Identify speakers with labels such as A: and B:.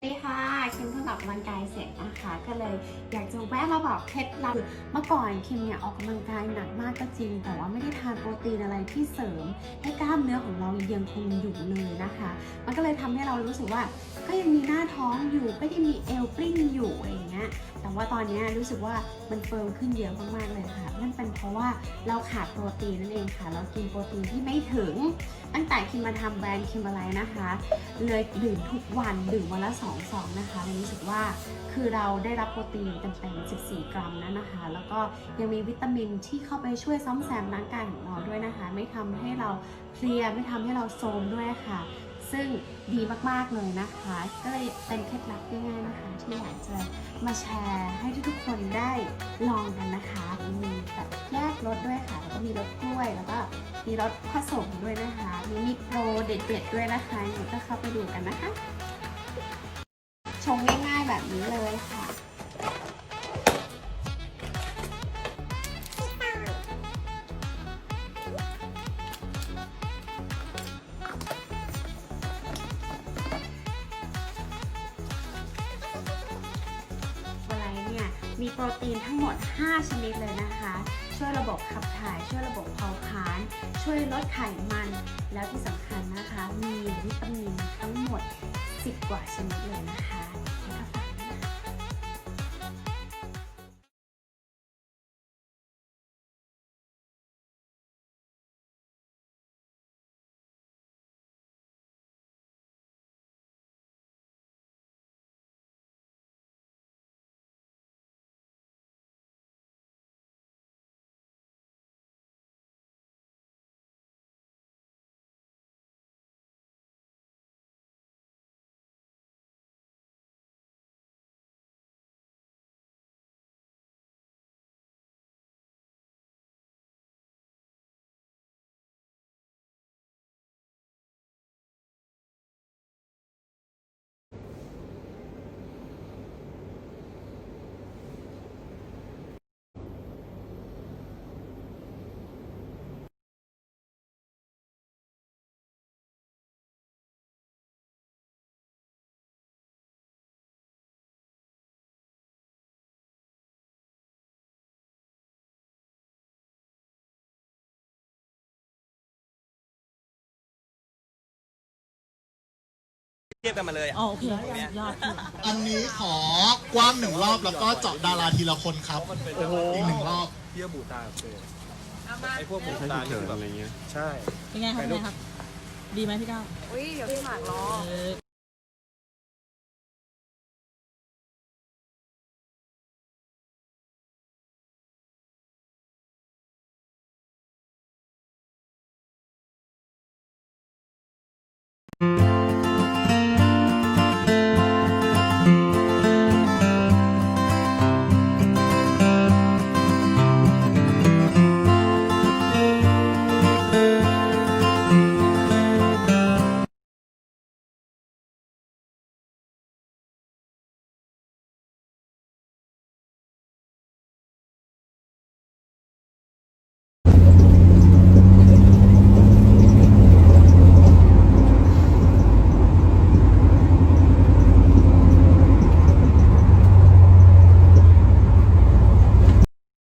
A: สวัสดีค่ะคิมเพิ่งออกกำลังกายเสร็จนะคะ ก็เลยอยากจะแวะมาบอกเคล็ดลับเมื่อก่อนคิมเนี่ยออกกำลังกายหนักมากก็จริง แต่ว่าไม่ได้ทานโปรตีนอะไรที่เสริม ให้กล้ามเนื้อของเรายังคงอยู่เลยนะคะ มันก็เลยทำให้เรารู้สึกว่า ก็ยังมีหน้าท้องอยู่ก็ยังมีเอวปริ้งอยู่อะไรอย่างเงี้ยแต่ว่าตอนนี้รู้สึกว่ามันเฟิร์มขึ้นเยอะมากๆเลยค่ะนั่นเป็นเพราะว่าเราขาดโปรตีนนั่นเองค่ะ เรากินโปรตีนที่ไม่ถึง ตั้งแต่คิมมาทำแบรนด์คิมอะไรนะคะ เลยดื่มทุกวันดื่มวันละ2ซองนะคะเลยรู้สึกว่าคือเราได้รับโปรตีนเต็มๆ 14 กรัมนะนะคะ แล้วก็ยังมีวิตามินที่เข้าไปช่วยซ่อมแซมร่างกายของเราด้วยนะคะ ไม่ทำให้เราเพลียไม่ทำให้เราโทรมด้วยค่ะ ซึ่งดีมากๆเลยนะคะ ก็เลยเป็นเคล็ดลับง่ายๆนะคะ ที่อยากจะมาแชร์ให้ทุกๆคนได้ลองกันนะคะมีแบบแยกรสด้วยค่ะแล้วก็มีรสกล้วยแล้วก็มีรสผสมด้วยนะคะ มีมีโปรเด็ดๆด้วยนะคะยังไงก็เข้าไปดูกันนะคะ งง่ายๆแบบนี้เลยค่ะ อะไรเนี่ย มีโปรตีนทั้งหมด 5 ชนิดเลยนะคะ ช่วยระบบขับถ่าย ช่วยระบบเผาผลาญ ช่วยลดไขมัน แล้วที่สำคัญนะคะ มีวิตามินทั้งหมด 10 กว่าชนิดเลยนะคะ
B: เทียบกันมาเลยอะ
C: อ๋อโอเคยอดพี่
D: อันนี้ขอกว้างหนึ่งรอบแล้วก็เจาะดาราทีละคนครับ
B: มันเป็น
D: โอ้โหอีกหนึ่งรอบ
B: เที่ยวบูตาเจอไอ้พวกบูตานี่คือแบบใช่
C: เป็นไงครับเป็นไงครับ ดีไหมพี่ก้าว
E: อุ้ยเดี๋ยวพี่หมากรอ
C: เออ